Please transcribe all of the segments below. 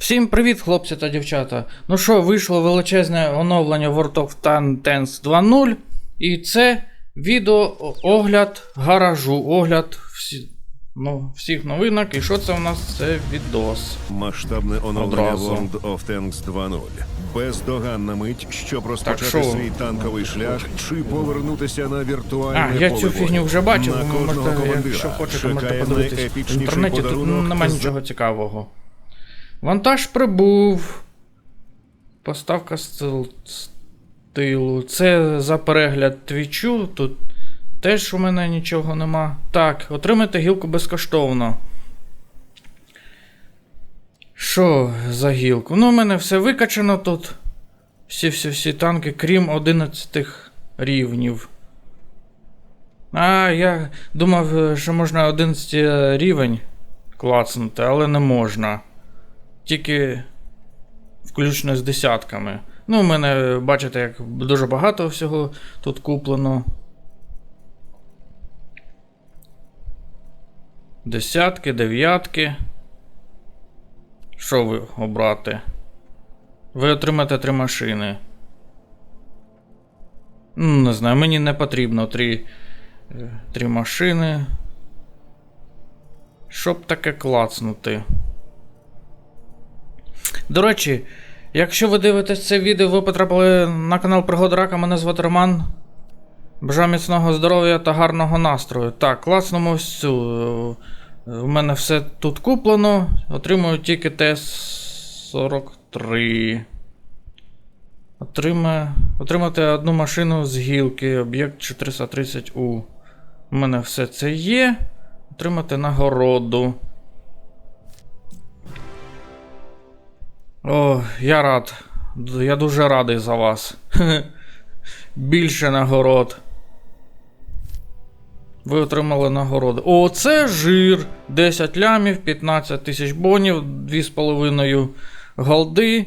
Всім привіт, хлопці та дівчата. Ну що, вийшло величезне оновлення World of Tanks 2.0. І це відео огляд гаражу, огляд всі, ну, всіх новинок. І що це у нас? Це відос. Масштабне оновлення Одразу. World of Tanks 2.0. Бездоганна мить, щоб розпочати що? свій танковий шлях чи повернутися на віртуальне А, я цю бою. фігню вже бачив, На ви кожного можете, командира якщо хочете, можете чекає подивитись в найепічніший інтернеті, тут подарунок нема нічого цікавого. Вантаж прибув. Поставка стил- стилу. Це за перегляд твічу. Тут теж у мене нічого нема. Так, отримайте гілку безкоштовно. Що за гілку? Ну, у мене все викачано тут. Всі-всі-всі танки, крім 11 рівнів. А, я думав, що можна 11 рівень клацнути, але не можна. Тільки включно з десятками. Ну, у мене, бачите, як дуже багато всього тут куплено. Десятки, дев'ятки. Що ви обрати? Ви отримаєте три машини. Ну, не знаю, мені не потрібно три, е, три машини. Щоб таке клацнути. До речі, якщо ви дивитесь це відео, ви потрапили на канал Пригод Рака, мене звати Роман. Бажаю міцного здоров'я та гарного настрою. Так, класному ось цю. Е, У мене все тут куплено. Отримую тільки Т-43. Отримає, отримати одну машину з гілки, об'єкт 430У. У мене все це є. Отримати нагороду. О, я рад. Я дуже радий за вас. Більше нагород. Ви отримали нагороди. О, це жир. 10 лямів, 15 тисяч бонів, 2,5 голди,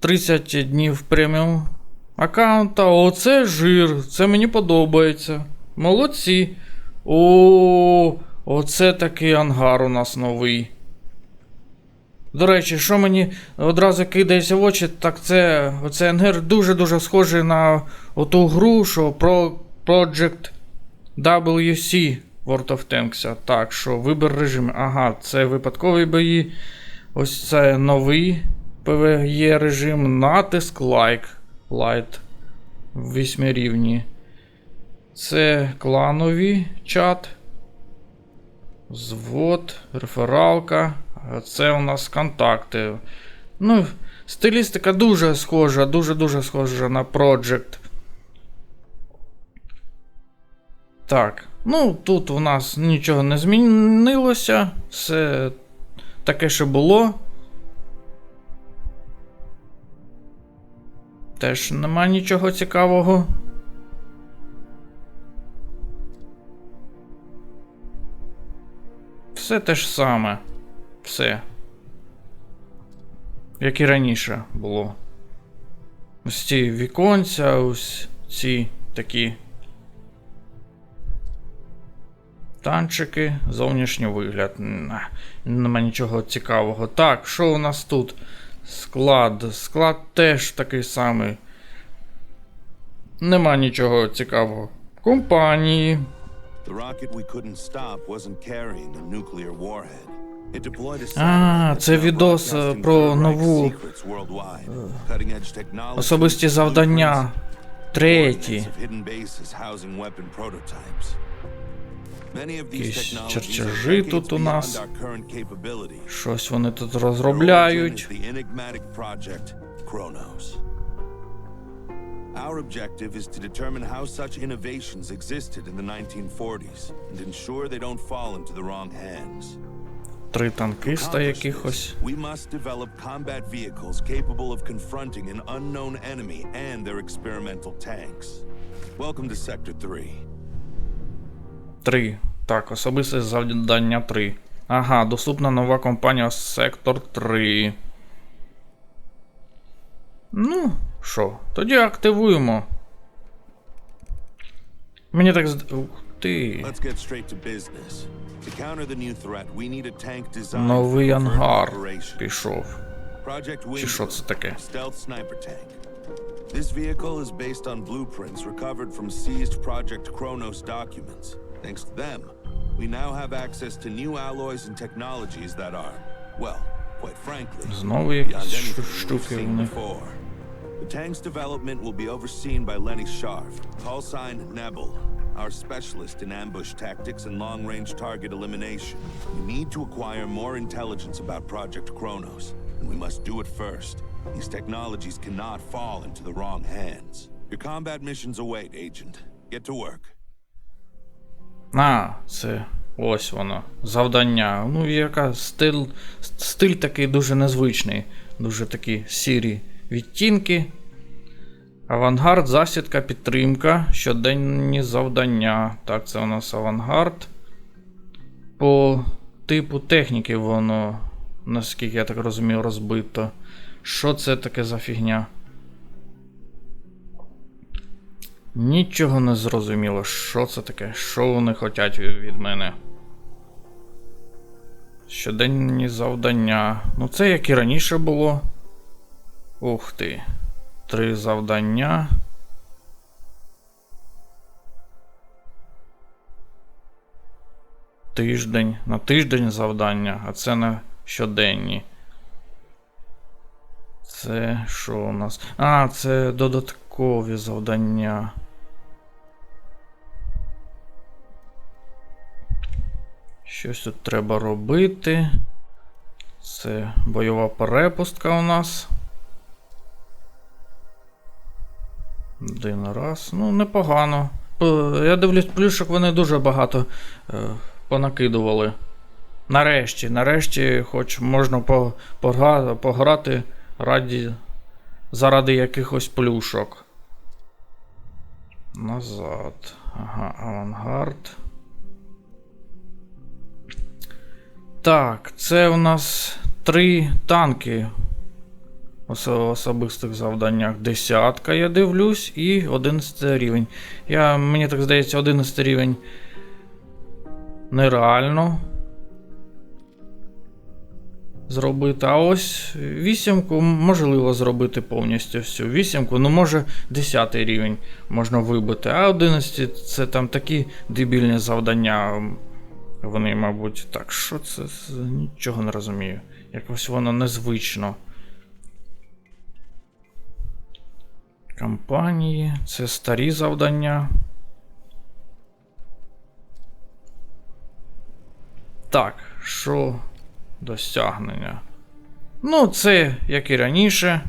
30 днів преміум аккаунта. О, це жир. Це мені подобається. Молодці. О, оце такий ангар у нас новий. До речі, що мені одразу кидається в очі, так це оцей ангар дуже-дуже схожий на оту гру, що про Project WC World of Tanks. Так, що вибір режиму. Ага, це випадкові бої. Ось це новий PvE режим. Натиск Like. Light. В 8 рівні. Це кланові чат. Звод, рефералка. Це у нас контакти. Ну, стилістика дуже схожа, дуже-дуже схожа на Project. Так. Ну, тут у нас нічого не змінилося. Все таке, що було. Теж нема нічого цікавого. Все те ж саме. Все. Як і раніше було. Ось ці віконця, ось ці такі. Танчики, зовнішній вигляд. Нема нічого цікавого. Так, що у нас тут? Склад. Склад теж такий самий. Нема нічого цікавого. Компанії. The rocket we couldn't stop wasn't carrying a nuclear warhead. А, це відос, е, про нову, Особисті завдання. Треті. coordinates of hidden bases housing weapon prototypes. Many of these Якісь technologies are чертежі decades тут у beyond нас. our current capability. Щось вони тут Their origin розробляють. is the enigmatic project Kronos. Our objective is to determine how such innovations existed in the 1940s and ensure they don't fall into the wrong hands. Три танкиста якихось. this, we must develop combat vehicles capable of confronting an unknown enemy and their experimental tanks. Welcome to Sector 3. Три. Так, особисте завдання 3. Ага, доступна нова компанія Сектор 3. Ну, що, тоді активуємо. Мені так зд... Ух ти. Let's get straight to business. To counter the new threat, we need a tank designed Новий for covert ангар operations. пішов. Project Чи що Wingfoot, це таке? stealth sniper tank. This vehicle is based on blueprints recovered from seized Project Kronos documents. Thanks to them, we now have access to new alloys and technologies that are, well, quite frankly, Знову якісь beyond ш- anything we've штуки seen вони. before. The tank's development will be overseen by Lenny Sharf, call sign Nebel, our specialist in ambush tactics and long-range target elimination. We need to acquire more intelligence about Project Kronos, and we must do it first. These technologies cannot fall into the wrong hands. Your combat missions await, Agent. Get to work. А, це ось воно. Завдання. Ну, яка стиль, стиль такий дуже незвичний. Дуже такі сірі відтінки. Авангард, засідка, підтримка, щоденні завдання. Так, це у нас авангард. По типу техніки воно, наскільки я так розумію, розбито. Що це таке за фігня? Нічого не зрозуміло, що це таке, що вони хочуть від мене. Щоденні завдання. Ну, це як і раніше було. Ух ти. Три завдання. Тиждень. На тиждень завдання, а це на щоденні. Це що у нас? А, це додаткові завдання. Щось тут треба робити. Це бойова перепустка у нас. Один раз. Ну, непогано. Я дивлюсь, плюшок вони дуже багато е, понакидували. Нарешті, нарешті, хоч можна пограти раді, заради якихось плюшок. Назад. Ага, авангард. Так, це у нас три танки особистих завданнях. Десятка, я дивлюсь, і 11 рівень. Я, мені так здається, 11 рівень нереально зробити. А ось вісімку можливо зробити повністю всю. Вісімку, ну може 10 рівень можна вибити. А 11 це там такі дебільні завдання. Вони, мабуть, так, що це? Нічого не розумію. Якось воно незвично. Кампанії, це старі завдання. Так, що досягнення? Ну, це як і раніше.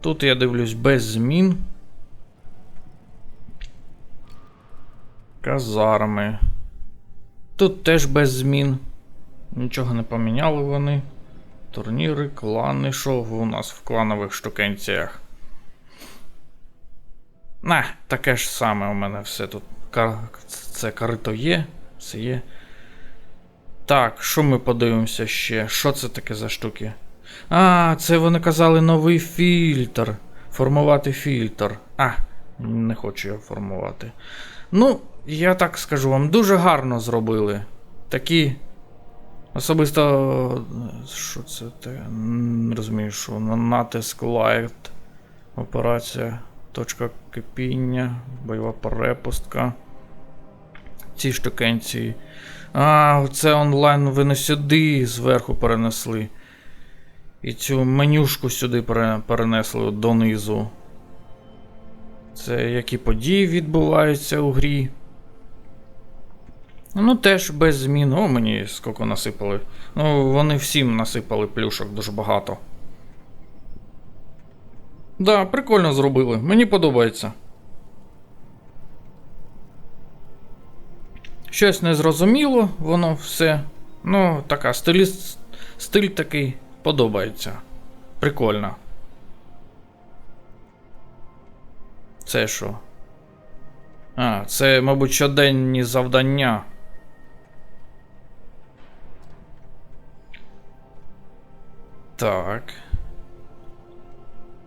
Тут я дивлюсь без змін. Казарми. Тут теж без змін. Нічого не поміняли вони. Турніри, клани. Що у нас в кланових штукенціях? На, таке ж саме у мене все тут. Це карито є, все є. Так, що ми подивимося ще? Що це таке за штуки? А, це вони казали новий фільтр. Формувати фільтр. А, не хочу його формувати. Ну, я так скажу вам, дуже гарно зробили. Такі. Особисто. Що це те? Не розумію, що натиск лайт. Операція. Точка кипіння. Бойова перепустка. Ці штукенці. А, це онлайн вони сюди зверху перенесли. І цю менюшку сюди перенесли донизу. Це які події відбуваються у грі. Ну, теж без змін. О, мені скільки насипали. Ну, вони всім насипали плюшок дуже багато. Да, прикольно зробили. Мені подобається. Щось незрозуміло, воно все. Ну, така стилі... стиль такий подобається. Прикольно. Це що? А, це, мабуть, щоденні завдання. Так.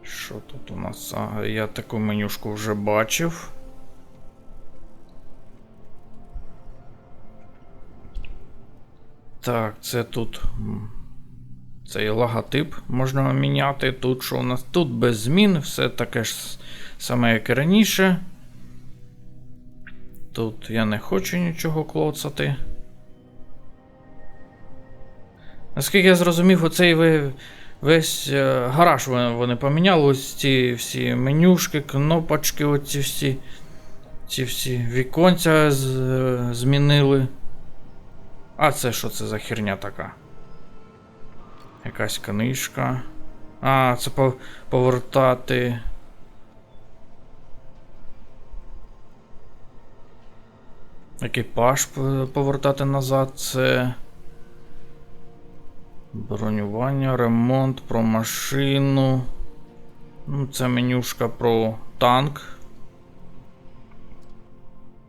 Що тут у нас? А, я таку менюшку вже бачив. Так, це тут. Цей логотип можна міняти. Тут що у нас? Тут без змін, все таке ж саме, як і раніше. Тут я не хочу нічого клоцати. Наскільки я зрозумів, оцей ви- весь е, гараж вони, поміняли. Ось ці всі менюшки, кнопочки, оці всі. Ці всі віконця з, е, змінили. А це що це за херня така? Якась книжка. А, це по- повертати. Екіпаж повертати назад. Це. Бронювання, ремонт, про машину. Ну, це менюшка про танк.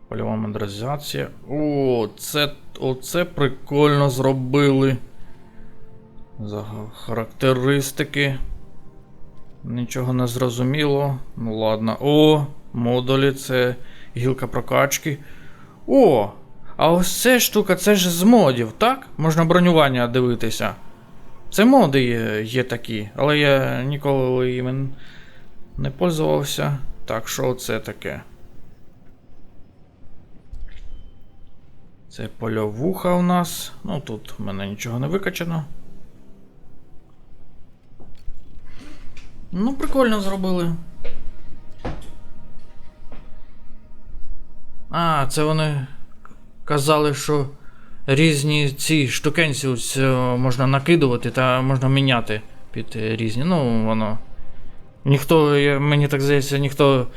Польова модернізація. О, це, оце прикольно зробили. За характеристики. Нічого не зрозуміло. Ну ладно. О, модулі, це гілка прокачки. О! А ось ця штука, це ж з модів, так? Можна бронювання дивитися. Це моди є, такі, але я ніколи іми не пользувався. Так, що це таке? Це польовуха у нас. Ну тут в мене нічого не викачано. Ну, прикольно зробили. А, це вони казали, що різні ці штукенці ось, е, можна накидувати та можна міняти під різні. Ну, воно. Ніхто, мені так здається, ніхто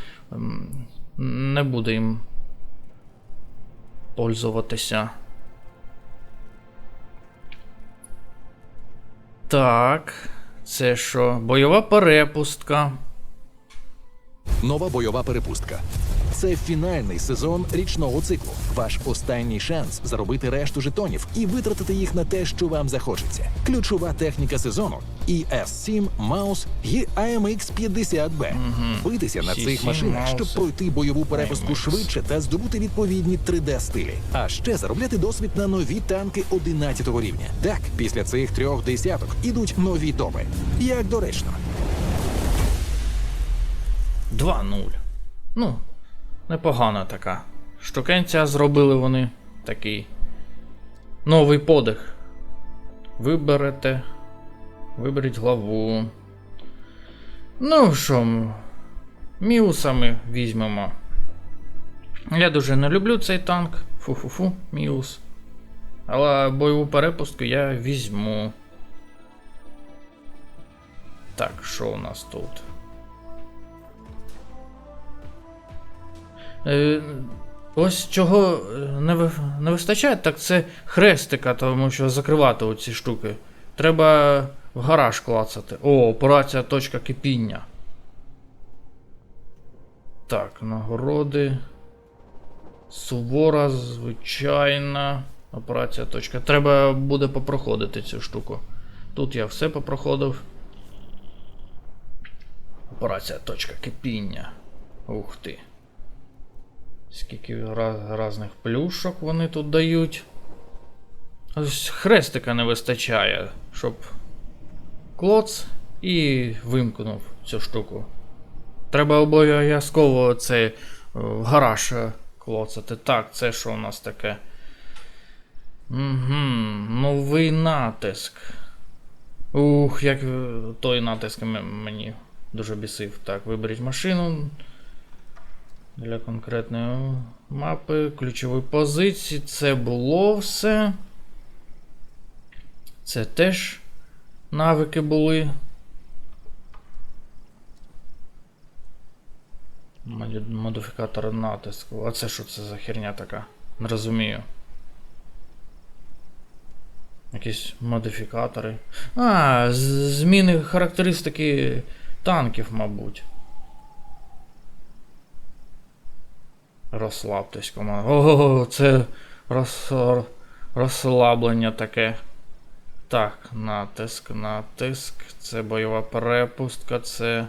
не буде їм пользуватися. Так. Це що? Бойова перепустка. Нова бойова перепустка. Це фінальний сезон річного циклу. Ваш останній шанс заробити решту жетонів і витратити їх на те, що вам захочеться. Ключова техніка сезону ES7, Маус і AMX 50B. Битися на цих машинах, щоб пройти бойову перепустку швидше та здобути відповідні 3D стилі. А ще заробляти досвід на нові танки 11 рівня. Так, після цих трьох десяток ідуть нові топи. Як доречно. 2-0. Ну, непогана така. Штукенця зробили вони такий. Новий подих. Виберете. Виберіть главу. Ну що, міусами візьмемо. Я дуже не люблю цей танк. Фу-фу-фу, міус. Але бойову перепустку я візьму. Так, що у нас тут? Ось чого е, не вистачає, так це хрестика, тому що закривати оці штуки. Треба в гараж клацати. О, операція точка кипіння. Так, нагороди. Сувора, звичайна. Операція точка. Треба буде попроходити цю штуку. Тут я все попроходив. Операція точка кипіння. Ух ти. Скільки раз, різних плюшок вони тут дають. Ось хрестика не вистачає, щоб клоц і вимкнув цю штуку. Треба обов'язково цей е, гараж клоцати. Так, це що у нас таке? Угу, новий натиск. Ух, як е, той натиск мені дуже бісив. Так, виберіть машину. Для конкретної мапи, ключової позиції. Це було все. Це теж навики були. Модифікатор натиску. А це що це за херня така? Не розумію. Якісь модифікатори. А, зміни характеристики танків, мабуть. Розслабтесь, команда. Ого, це роз, розслаблення таке. Так, натиск, натиск. Це бойова перепустка, це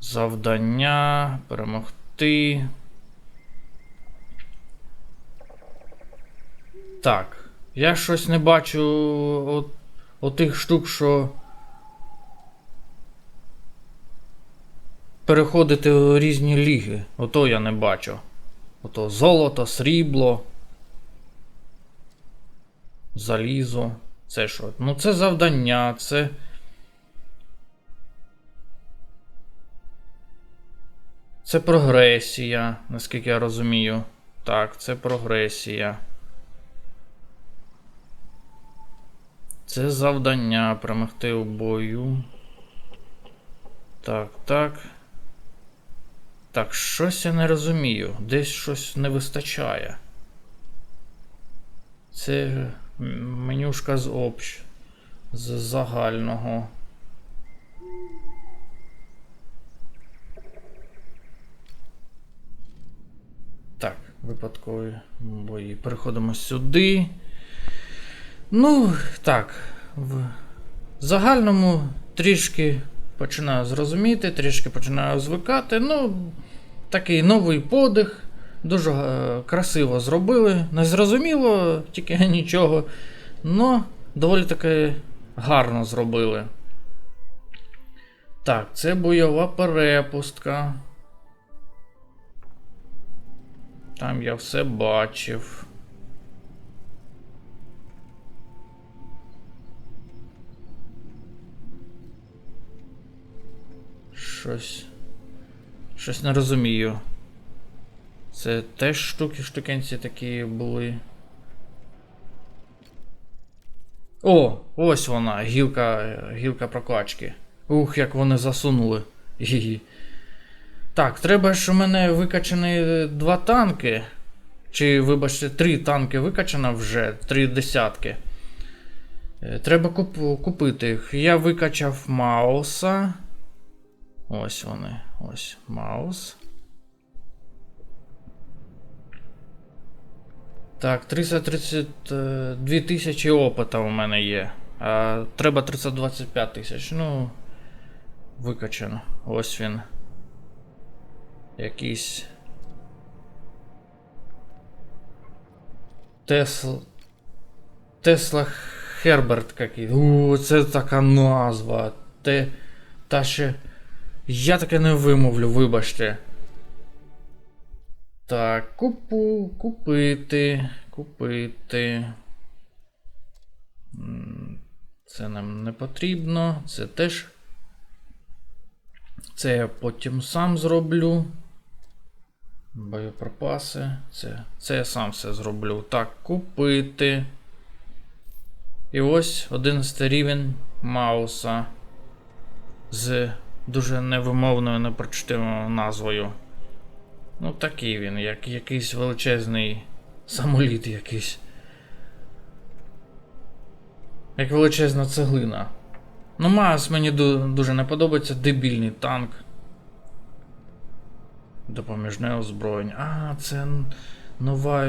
завдання, перемогти. Так. Я щось не бачу от, отих штук, що переходити у різні ліги. Ото я не бачу. Ото золото, срібло. Залізо. Це що? Ну це завдання, це. Це прогресія, наскільки я розумію. Так, це прогресія. Це завдання перемогти у бою. Так, так. Так, щось я не розумію. Десь щось не вистачає. Це менюшка з общ. З загального. Так, випадкові бої. Переходимо сюди. Ну, так. В загальному трішки починаю зрозуміти, трішки починаю звикати. Ну, такий новий подих. Дуже е, красиво зробили. Не зрозуміло, тільки нічого. Но доволі таки гарно зробили. Так, це бойова перепустка. Там я все бачив. Щось. Щось не розумію. Це теж штуки штукенці такі були. О, ось вона, гілка, гілка прокачки. Ух, як вони засунули. Гі-гі. Так, треба ж у мене викачані два танки. Чи, вибачте, три танки викачано вже, три десятки. Е, Треба куп- купити їх. Я викачав Мауса. Ось вони. Ось Маус. Так, 332 тисячі опита у мене є. А, треба 325 тисяч. Ну. Викачано. Ось він. Якийсь. Тесла. Тесла Херберт який. У, це така назва. Те. Та ще. Я таке не вимовлю, вибачте. Так, купу, купити, купити. Це нам не потрібно. Це теж. Це я потім сам зроблю. Боєприпаси. Це, це я сам все зроблю. Так, купити. І ось 11 рівень Мауса з дуже невимовною непрочтивою назвою. Ну, такий він, як якийсь величезний самоліт якийсь. Як величезна цеглина. Ну, Маус мені ду- дуже не подобається. Дебільний танк. Допоміжне озброєння. А, це нова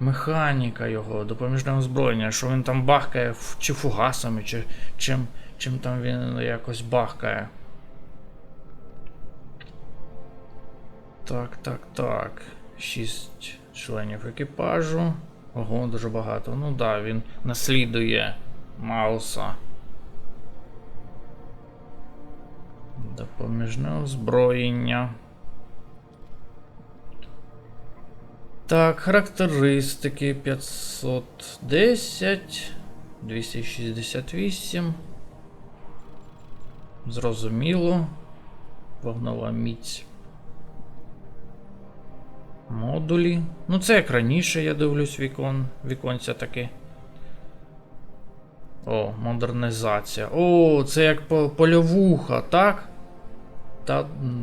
механіка його, допоміжне озброєння, що він там бахкає чи фугасами, чи чим, чим там він якось бахкає. Так, так, так. Шість членів екіпажу. Ого, дуже багато. Ну да, він наслідує Мауса. Допоміжне озброєння. Так, характеристики 510, 268. Зрозуміло. Вогнова міць. Модулі. Ну, це як раніше, я дивлюсь, вікон. Віконця таки. О, модернізація. О, це як польовуха, так?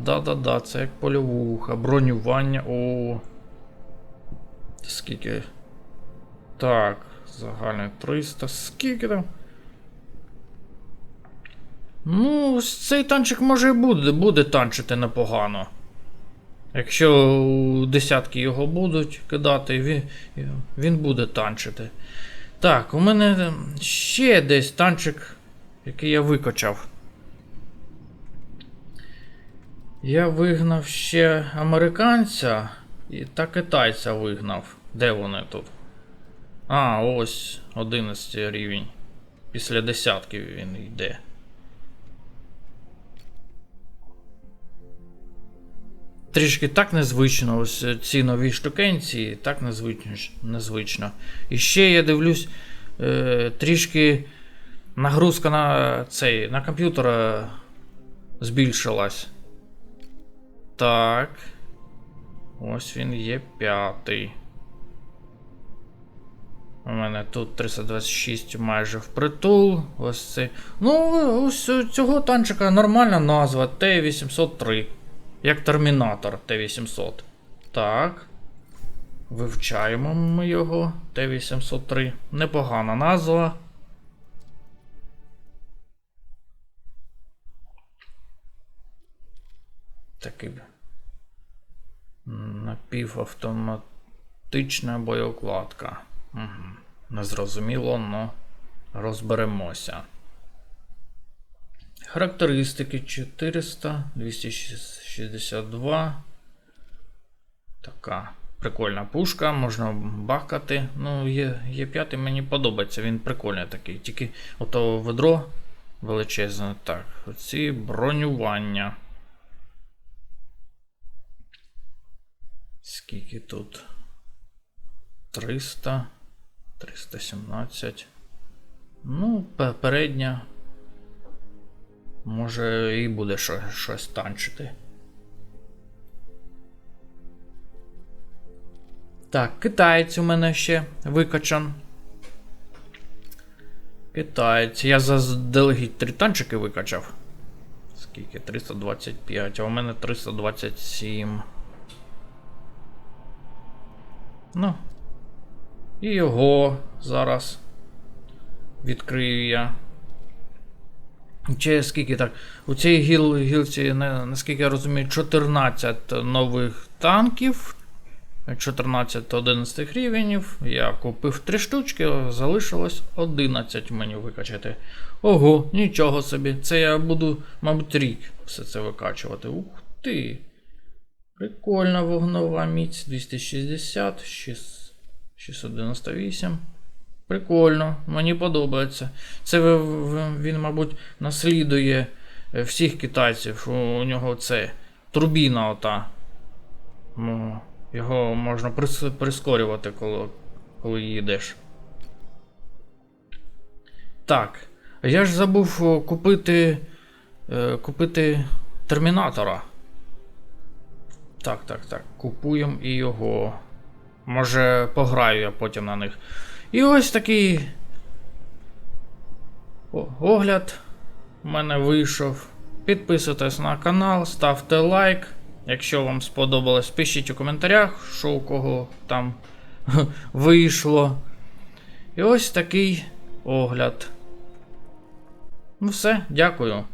Да-да-да, це як польовуха. Бронювання. О. Скільки? Так, загальне 300. Скільки там? Ну, цей танчик може і буде, буде танчити непогано. Якщо десятки його будуть кидати, він, він буде танчити. Так, у мене ще десь танчик, який я викачав. Я вигнав ще американця і та китайця вигнав. Де вони тут? А, ось 11 рівень. Після десятки він йде. Трішки так незвично, ось е, ці нові штукенці, так незвично. незвично. І ще я дивлюсь, е, трішки нагрузка на цей, на комп'ютер збільшилась. Так. Ось він є п'ятий. У мене тут 326 майже впритул. Ось це. Ну, ось цього танчика нормальна назва Т-803. Як термінатор Т-800. Так. Вивчаємо ми його. Т-803. Непогана назва. Такий напівавтоматична боєукладка. Угу. Незрозуміло, но розберемося. Характеристики 400, 262. Така прикольна пушка, можна бахкати. Ну, є, є п'ятий, мені подобається, він прикольний такий. Тільки ото ведро величезне. Так, оці бронювання. Скільки тут? 300, 317. Ну, пе- передня. Може і буде що, щось танчити. Так, китаєць у мене ще викачан. Китаєць. Я заздалегідь три танчики викачав. Скільки? 325, а у мене 327. Ну. І його зараз відкрию я. Чи скільки так? У цій гіл, гілці, наскільки я розумію, 14 нових танків. 14 11 рівнів. Я купив 3 штучки, залишилось 11 мені викачати. Ого, нічого собі. Це я буду, мабуть, рік все це викачувати. Ух ти. Прикольна вогнова міць 260, 6, 698. Прикольно, мені подобається. Це він, мабуть, наслідує е, всіх китайців. У, нього це турбіна ота. Його можна прискорювати, коли, коли їдеш. Так. Я ж забув купити, е, купити термінатора. Так, так, так. Купуємо і його. Може, пограю я потім на них. І ось такий огляд у мене вийшов. Підписуйтесь на канал, ставте лайк. Якщо вам сподобалось, пишіть у коментарях, що у кого там вийшло. І ось такий огляд. Ну все, дякую.